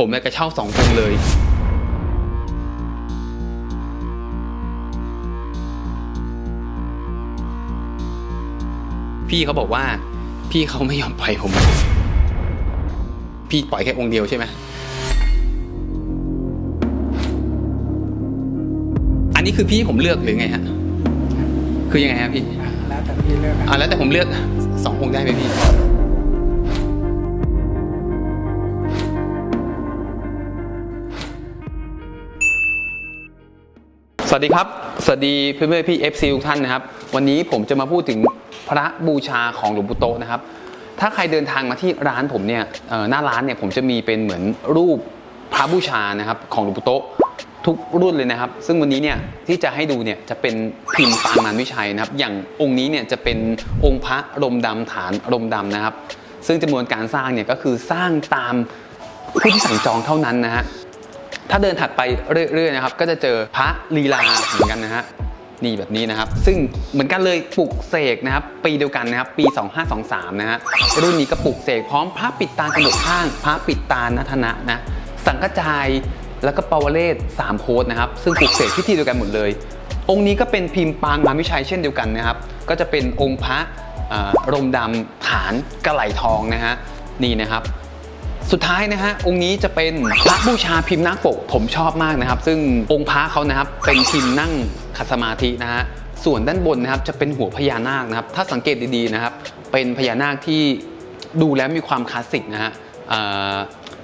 ผมเนี่ยจะเช่าสององค์เลย พี่เขาบอกว่า พี่เขาไม่ยอมปล่อยผม พี่ปล่อยแค่องค์เดียวใช่ไหมอันนี้คือพี่ผมเลือกหรือไงฮะ คือยังไงฮะพี่แล้วแต่พี่เลือกอะแล้วแต่ผมเลือกสององค์ได้ไหมพี่ วัสดีครับ สวัสดีเพื่อนๆพี่ FC ทุกท่านนะครับ วันนี้ผมจะมาพูดถึงพระบูชาของหลวงปู่โตนะครับ ถ้าใครเดินทางมาที่ร้านผมเนี่ยหน้าร้านเนี่ยผมจะมีเป็นเหมือนรูปพระบูชานะครับของหลวงปู่โตทุกรุ่นเลยนะครับ ซึ่งวันนี้เนี่ยที่จะให้ดูเนี่ยจะเป็นพิมพ์ปางมารวิชัยนะครับ อย่างองค์นี้เนี่ยจะเป็นองค์พระรมดำฐานรมดำนะครับ ซึ่งจำนวนการสร้างเนี่ยก็คือสร้างตามผู้ที่สั่งจองเท่านั้นนะฮะ ถ้าเดินถัดไปเรื่อยๆนะครับ ก็จะเจอพระลีลาเหมือนกันนะฮะนี่แบบนี้นะครับ ซึ่งเหมือนกันเลยปลุกเสกนะครับ ปีเดียวกันนะครับ ปี 2523 นะฮะรุ่นนี้ก็ปลุกเสกพร้อมพระปิดตากระดกข้าง พระปิดตานัทนะนะสังกจายแล้วก็ปวเรศสามโคดนะครับ ซึ่งปลุกเสกที่ที่เดียวกันหมดเลย องค์นี้ก็เป็นพิมพ์ปางมารวิชัยเช่นเดียวกันนะครับ ก็จะเป็นองค์พระอ่อรมดำฐานกระไหลทองนะฮะนี่นะครับ สุดท้ายนะฮะองค์นี้จะเป็นพระบูชาพิมพ์นาคปกผมชอบมากนะครับ ซึ่งองค์พระเขานะครับเป็นพิมพ์นั่งขัดสมาธินะฮะส่วนด้านบนนะครับจะเป็นหัวพญานาคนะครับ ถ้าสังเกตดีๆนะครับ เป็นพญานาคที่ดูแล้วมีความคลาสสิกนะฮะ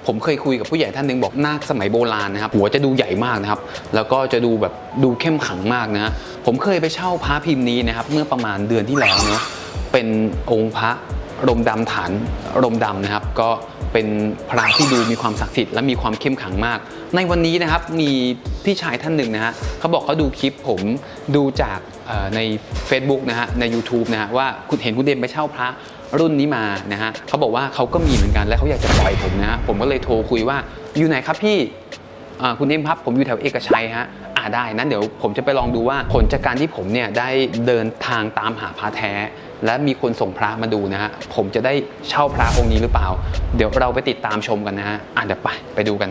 ผมเคยคุยกับผู้ใหญ่ท่านหนึ่งบอกนาคสมัยโบราณนะครับหัวจะดูใหญ่มากนะครับ แล้วก็จะดูแบบดูเข้มขังมากนะฮะผมเคยไปเช่าพระพิมพ์นี้นะครับ เมื่อประมาณเดือนที่แล้วเนาะเป็นองค์พระ รมดำฐานรมดำนะครับ ก็เป็นพระที่ดูมีความศักดิ์สิทธิ์และมีความเข้มขังมาก ในวันนี้นะครับมีพี่ชายท่านหนึ่งนะฮะเขาบอกเขาดูคลิปผมดูจากใน Facebook นะฮะใน YouTube นะฮะว่าคุณเห็นคุณเดมไปเช่าพระรุ่นนี้มานะฮะเขาบอกว่าเขาก็มีเหมือนกันและเขาอยากจะปล่อยผมนะฮะผมก็เลยโทรคุยว่าอยู่ไหนครับพี่คุณเอ็มครับผมอยู่แถวเอกชัยฮะ อ่าได้นั้นเดี๋ยวผมจะไปลองดูว่าผลจากการที่ผมเนี่ยได้เดินทางตามหาพระแท้ และมีคนส่งพระมาดูนะฮะผมจะได้เช่าพระองค์นี้หรือเปล่า เดี๋ยวเราไปติดตามชมกันนะฮะอ่าเดี๋ยวไปไปดูกัน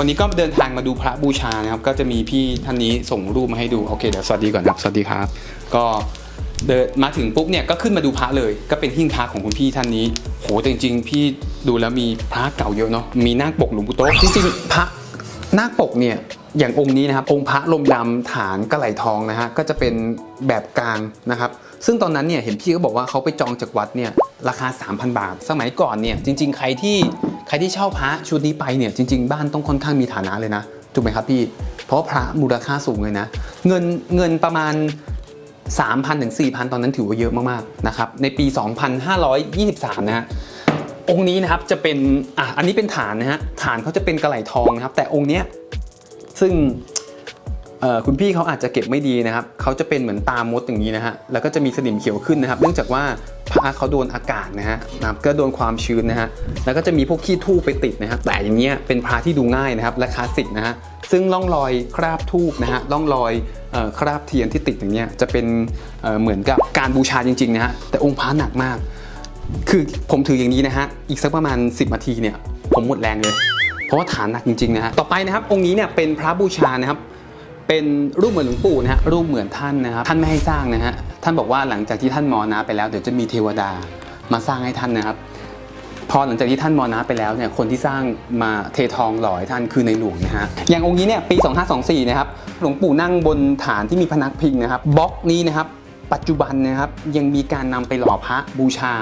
วันนี้ก็เดินทางมาดูพระบูชานะครับ ก็จะมีพี่ท่านนี้ส่งรูปมาให้ดู โอเคเดี๋ยวสวัสดีก่อนครับ สวัสดีครับ ก็เดินมาถึงปุ๊บเนี่ยก็ขึ้นมาดูพระเลย ก็เป็นหิ้งพระของคุณพี่ท่านนี้ โหแต่จริง ๆ พี่ดูแล้วมีพระเก่าเยอะเนาะ มีนาคปกหลวงปู่โตะจริงๆพระนาคปกเนี่ย อย่างองค์นี้นะครับองค์พระลมดำฐานกระไหลทองนะฮะก็จะเป็นแบบกลางนะครับ ซึ่งตอนนั้นเนี่ยเห็นพี่ก็บอกว่าเขาไปจองจากวัดเนี่ยราคา 3,000 บาท สมัยก่อนเนี่ยจริง ๆ ใครที่ใครที่เช่าพระชุดนี้ไปเนี่ยจริง ๆ บ้านต้องค่อนข้างมีฐานะเลยนะถูกไหมครับพี่ เพราะพระมูลค่าสูงเลยนะ เงินเงินประมาณ 3,000ถึง4,000 ตอนนั้นถือว่าเยอะมากๆนะครับในปี 2523 นะฮะองค์นี้นะครับจะเป็นอะอันนี้เป็นฐานนะฮะฐานเขาจะเป็นกระไหลทองนะครับ แต่องค์เนี้ย ซึ่งคุณพี่เขาอาจจะเก็บไม่ดีนะครับเขาจะเป็นเหมือนตามมดอย่างนี้นะฮะแล้วก็จะมีสนิมเขียวขึ้นนะครับ เนื่องจากว่าพระเขาโดนอากาศนะฮะนะก็โดนความชื้นนะฮะแล้วก็จะมีพวกขี้ทูบไปติดนะฮะแต่อย่างเงี้ยเป็นพระที่ดูง่ายนะครับและคลาสสิกนะฮะซึ่งร่องรอยคราบทูบนะฮะร่องรอยออคราบเทียนที่ติดอย่างเงี้ยจะเป็นเเหมือนกับการบูชาจริงๆนะฮะแต่องค์พระหนักมาก คือผมถืออย่างนี้นะฮะอีกสักประมาณ 10นาทีเนี่ยผมหมดแรงเลย เพราะว่าฐานหนักจริงๆนะฮะต่อไปนะครับองค์นี้เนี่ยเป็นพระบูชานะครับเป็นรูปเหมือนหลวงปู่นะฮะรูปเหมือนท่านนะครับท่านไม่ให้สร้างนะฮะท่านบอกว่าหลังจากที่ท่านมรณะไปแล้วเดี๋ยวจะมีเทวดามาสร้างให้ท่านนะครับ พอหลังจากที่ท่านมรณะไปแล้วเนี่ยคนที่สร้างมาเททองหล่อให้ท่านคือในหลวงนะฮะอย่างองค์นี้เนี่ยปี 2524 นะครับหลวงปู่นั่งบนฐานที่มีพนักพิงนะครับบล็อกนี้นะครับปัจจุบันนะครับยังมีการนำไปหล่อพระบูชา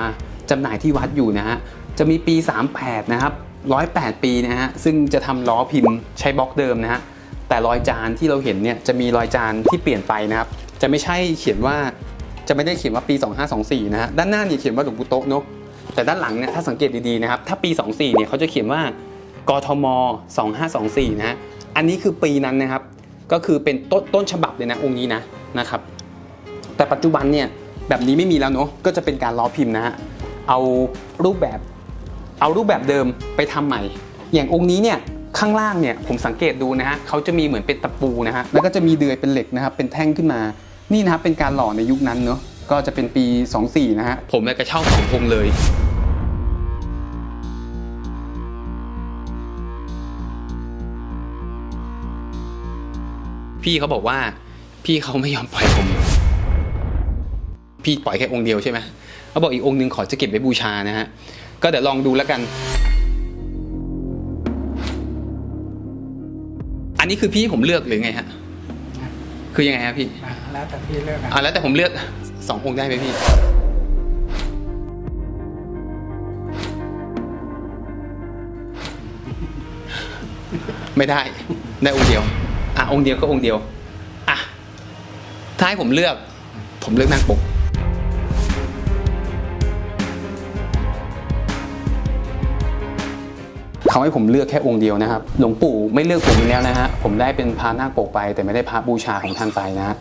จำหน่ายที่วัดอยู่นะฮะจะมีปี 38 นะครับ 108 ปีนะฮะ ซึ่งจะทำล้อพิมพ์ใช้บล็อกเดิมนะฮะ แต่รอยจานที่เราเห็นเนี่ยจะมีรอยจานที่เปลี่ยนไปนะครับ จะไม่ใช่เขียนว่าจะไม่ได้เขียนว่าปี 2524 นะฮะ ด้านหน้าเนี่ยเขียนว่าหลวงปู่โต๊ะเนอะแต่ด้านหลังเนี่ยถ้าสังเกตดีๆนะครับ ถ้าปี 24 เนี่ยเขาจะเขียนว่ากทม 2524 นะฮะ อันนี้คือปีนั้นนะครับ ก็คือเป็นต้นต้นฉบับเลยนะองค์นี้นะนะครับ แต่ปัจจุบันเนี่ยแบบนี้ไม่มีแล้วเนาะ ก็จะเป็นการล้อพิมพ์นะฮะ เอารูปแบบ เอารูปแบบเดิมไปทำใหม่ อย่างองค์นี้เนี่ยข้างล่างเนี่ยผมสังเกตดูนะฮะเขาจะมีเหมือนเป็นตะปูนะฮะแล้วก็จะมีเดือยเป็นเหล็กนะครับเป็นแท่งขึ้นมา นี่นะครับเป็นการหล่อในยุคนั้นเนาะก็จะเป็นปี 24 นะฮะผมเลยกระเช่าสององค์เลยพี่เขาบอกว่าพี่เขาไม่ยอมปล่อยผม พี่ปล่อยแค่องค์เดียวใช่ไหมเขาบอกอีกองค์หนึ่งขอจะเก็บไว้บูชานะฮะ ก็เดี๋ยวลองดูแล้วกัน อันนี้คือพี่ผมเลือกหรือไงฮะ คือยังไงฮะพี่อะแล้วแต่พี่เลือกอะอ่าแล้วแต่ผมเลือกสององค์ได้ไหมพี่ ไม่ได้ได้องค์เดียว อะองค์เดียวก็องค์เดียว อะถ้าให้ผมเลือก ผมเลือกนั่งปก เขาให้ผมเลือกแค่องค์เดียวนะครับ หลวงปู่ไม่เลือกผมอีกแล้วนะฮะ ผมได้เป็นพระนาคปกไป แต่ไม่ได้พระบูชาของท่านไปนะฮะ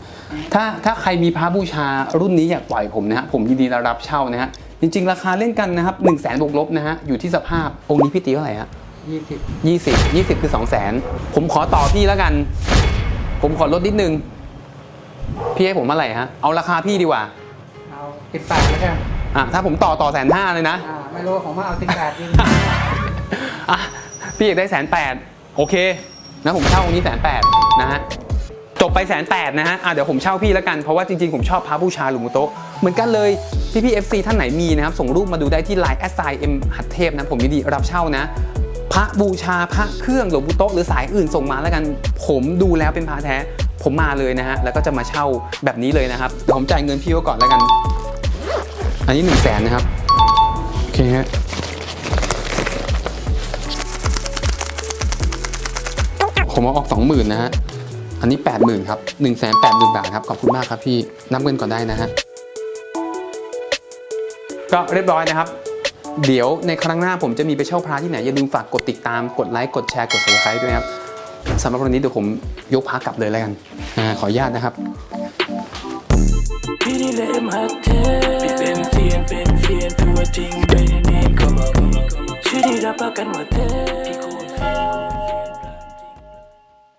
ถ้าถ้าใครมีพระบูชารุ่นนี้อยากปล่อยผมนะฮะ ผมยินดีรับเช่านะฮะ จริง ๆ ราคาเล่นกันนะครับ1นึ่งแสนบวกลบนะฮะ อยู่ที่สภาพ องค์นี้พี่ตีเท่าไหร่ฮะยี่สิบยี่สิบยี่สิบคือสองแสนผมขอต่อพี่แล้วกัน ผมขอลดนิดนึง พี่ให้ผมเมื่อไหร่ฮะ เอาราคาพี่ดีกว่า เอาสิบแปดแล้วกันอะถ้าผมต่อต่อแสนห้าเลยนะ อ่าไม่รู้ของว่าเอาสิบแปดดี อะพี่อยากได้แสนแปดโอเคนะผมเช่าองค์นี้แสนแปดนะฮะจบไปแสนแปดนะฮะอะเดี๋ยวผมเช่าพี่แล้วกันเพราะว่าจริงๆ ผมชอบพระบูชาหลวงปู่โตะเหมือนกันเลยพี่พี่เอฟซีท่านไหนมีนะครับ ส่งรูปมาดูได้ที่ Line แอสไซเอ็มหัดเทพนะผมยินดีรับเช่านะ พระบูชาพระเครื่องหลวงปู่โตะหรือสายอื่นส่งมาแล้วกัน ผมดูแล้วเป็นพระแท้ ผมมาเลยนะฮะแล้วก็จะมาเช่าแบบนี้เลยนะครับผมจ่ายเงินพี่ไว้ก่อนแล้วกัน อันนี้หนึ่งแสนนะครับโอเคฮะ ผมเอาออกสองหมื่นนะฮะ อันนี้แปดหมื่นครับหนึ่งแสนแปดหมื่นบาทครับ ขอบคุณมากครับพี่ นับเงินก่อนได้นะฮะ ก็เรียบร้อยนะครับ เดี๋ยวในครั้งหน้าผมจะมีไปเช่าพระที่ไหน อย่าลืมฝากกดติดตาม กดไลค์ กดแชร์ กด subscribe ด้วยครับสำหรับวันนี้เดี๋ยวผมยกพระกลับเลยแล้วกันอขออนุญาตนะครับ พี่นี่แหละเอ็มฮัทเทเป็นเซียนเป็นเซียนตัวจริงไม่ได้นียนก็มาชื่อนี้รับประกันว่าเท